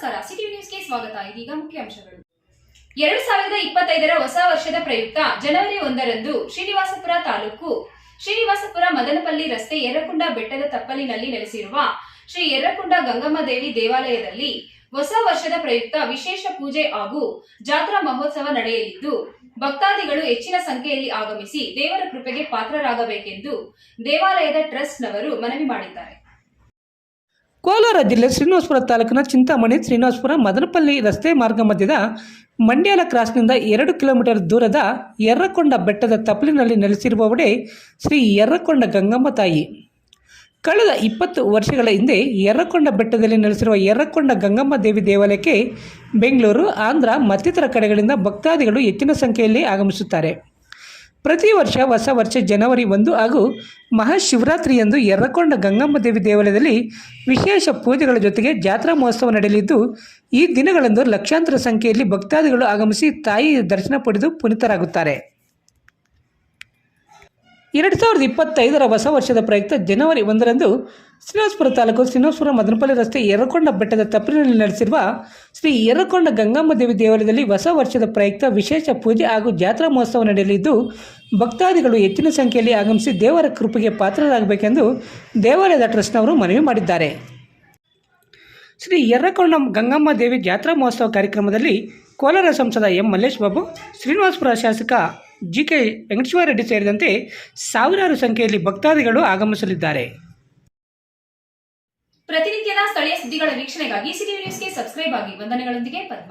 ಸ್ವಾಗತ. ಇದೀಗ ಮುಖ್ಯಾಂಶಗಳು ಎರಡು ಸಾವಿರದ ಇಪ್ಪತ್ತೈದರ ಹೊಸ ವರ್ಷದ ಪ್ರಯುಕ್ತ ಜನವರಿ ಒಂದರಂದು ಶ್ರೀನಿವಾಸಪುರ ತಾಲೂಕು ಶ್ರೀನಿವಾಸಪುರ ಮದನಪಲ್ಲಿ ರಸ್ತೆ ಯರಕುಂಡ ಬೆಟ್ಟದ ತಪ್ಪಲಿನಲ್ಲಿ ನೆಲೆಸಿರುವ ಶ್ರೀ ಯರ್ರಕುಂಡ ಗಂಗಮ್ಮ ದೇವಿ ದೇವಾಲಯದಲ್ಲಿ ಹೊಸ ವರ್ಷದ ಪ್ರಯುಕ್ತ ವಿಶೇಷ ಪೂಜೆ ಹಾಗೂ ಜಾತ್ರಾ ಮಹೋತ್ಸವ ನಡೆಯಲಿದ್ದು, ಭಕ್ತಾದಿಗಳು ಹೆಚ್ಚಿನ ಸಂಖ್ಯೆಯಲ್ಲಿ ಆಗಮಿಸಿ ದೇವರ ಕೃಪೆಗೆ ಪಾತ್ರರಾಗಬೇಕೆಂದು ದೇವಾಲಯದ ಟ್ರಸ್ಟ್ನವರು ಮನವಿ ಮಾಡಿದ್ದಾರೆ. ಕೋಲಾರ ಜಿಲ್ಲೆ ಶ್ರೀನಿವಾಸಪುರ ತಾಲೂಕಿನ ಚಿಂತಾಮಣಿ ಶ್ರೀನಿವಾಸಪುರ ಮದನಪಲ್ಲಿ ರಸ್ತೆ ಮಾರ್ಗ ಮಧ್ಯದ ಮಂಡ್ಯಾಲ ಕ್ರಾಸ್ನಿಂದ ಎರಡು ಕಿಲೋಮೀಟರ್ ದೂರದ ಎರ್ರಕೊಂಡ ಬೆಟ್ಟದ ತಪ್ಪಲಿನಲ್ಲಿ ನೆಲೆಸಿರುವವಡೆ ಶ್ರೀ ಎರ್ರಕೊಂಡ ಗಂಗಮ್ಮ ತಾಯಿ. ಕಳೆದ ಇಪ್ಪತ್ತು ವರ್ಷಗಳ ಹಿಂದೆ ಎರ್ರಕೊಂಡ ಬೆಟ್ಟದಲ್ಲಿ ನೆಲೆಸಿರುವ ಎರ್ರಕೊಂಡ ಗಂಗಮ್ಮ ದೇವಿ ದೇವಾಲಯಕ್ಕೆ ಬೆಂಗಳೂರು, ಆಂಧ್ರ ಮತ್ತಿತರ ಕಡೆಗಳಿಂದ ಭಕ್ತಾದಿಗಳು ಹೆಚ್ಚಿನ ಸಂಖ್ಯೆಯಲ್ಲಿ ಆಗಮಿಸುತ್ತಾರೆ. ಪ್ರತಿ ವರ್ಷ ಹೊಸ ವರ್ಷ ಜನವರಿ ಒಂದು ಹಾಗೂ ಮಹಾಶಿವರಾತ್ರಿಯಂದು ಎರ್ರಕೊಂಡ ಗಂಗಮ್ಮ ದೇವಿ ದೇವಾಲಯದಲ್ಲಿ ವಿಶೇಷ ಪೂಜೆಗಳ ಜೊತೆಗೆ ಜಾತ್ರಾ ಮಹೋತ್ಸವ ನಡೆಯಲಿದ್ದು, ಈ ದಿನಗಳಂದು ಲಕ್ಷಾಂತರ ಸಂಖ್ಯೆಯಲ್ಲಿ ಭಕ್ತಾದಿಗಳು ಆಗಮಿಸಿ ತಾಯಿ ದರ್ಶನ ಪಡೆದು ಪುನೀತರಾಗುತ್ತಾರೆ. ಎರಡು ಸಾವಿರದ ಇಪ್ಪತ್ತೈದರ ಹೊಸ ವರ್ಷದ ಪ್ರಯುಕ್ತ ಜನವರಿ ಒಂದರಂದು ಶ್ರೀನಿವಾಸಪುರ ತಾಲೂಕು ಶ್ರೀನಿವಾಸಪುರ ಮದನಪಲ್ಲಿ ರಸ್ತೆ ಯರ್ರಕೊಂಡ ಬೆಟ್ಟದ ತಪ್ಪಲಿನಲ್ಲಿ ನಡೆಸಿರುವ ಶ್ರೀ ಎರಕೊಂಡ ಗಂಗಮ್ಮ ದೇವಿ ದೇವಾಲಯದಲ್ಲಿ ಹೊಸ ವರ್ಷದ ಪ್ರಯುಕ್ತ ವಿಶೇಷ ಪೂಜೆ ಹಾಗೂ ಜಾತ್ರಾ ಮಹೋತ್ಸವ ನಡೆಯಲಿದ್ದು, ಭಕ್ತಾದಿಗಳು ಹೆಚ್ಚಿನ ಸಂಖ್ಯೆಯಲ್ಲಿ ಆಗಮಿಸಿ ದೇವರ ಕೃಪೆಗೆ ಪಾತ್ರರಾಗಬೇಕೆಂದು ದೇವಾಲಯದ ಟ್ರಸ್ಟ್ನವರು ಮನವಿ ಮಾಡಿದ್ದಾರೆ. ಶ್ರೀ ಎರಕೊಂಡ ಗಂಗಮ್ಮ ದೇವಿ ಜಾತ್ರಾ ಮಹೋತ್ಸವ ಕಾರ್ಯಕ್ರಮದಲ್ಲಿ ಕೋಲಾರ ಸಂಸದ ಎಂ ಮಲ್ಲೇಶ್ ಬಾಬು, ಶ್ರೀನಿವಾಸಪುರ ಶಾಸಕ ಜಿ ಕೆ ವೆಂಕಟೇಶ್ವರರೆಡ್ಡಿ ಸೇರಿದಂತೆ ಸಾವಿರಾರು ಸಂಖ್ಯೆಯಲ್ಲಿ ಭಕ್ತಾದಿಗಳು ಆಗಮಿಸಲಿದ್ದಾರೆ. ಪ್ರತಿನಿತ್ಯದ ಸ್ಥಳೀಯ ಸುದ್ದಿಗಳ ವೀಕ್ಷಣೆಗಾಗಿ ಸಿಟಿ ನ್ಯೂಸ್ಗೆ ಸಬ್ಸ್ಕ್ರೈಬ್ ಆಗಿ. ವಂದನೆಗಳೊಂದಿಗೆ ಪದ್ಮ.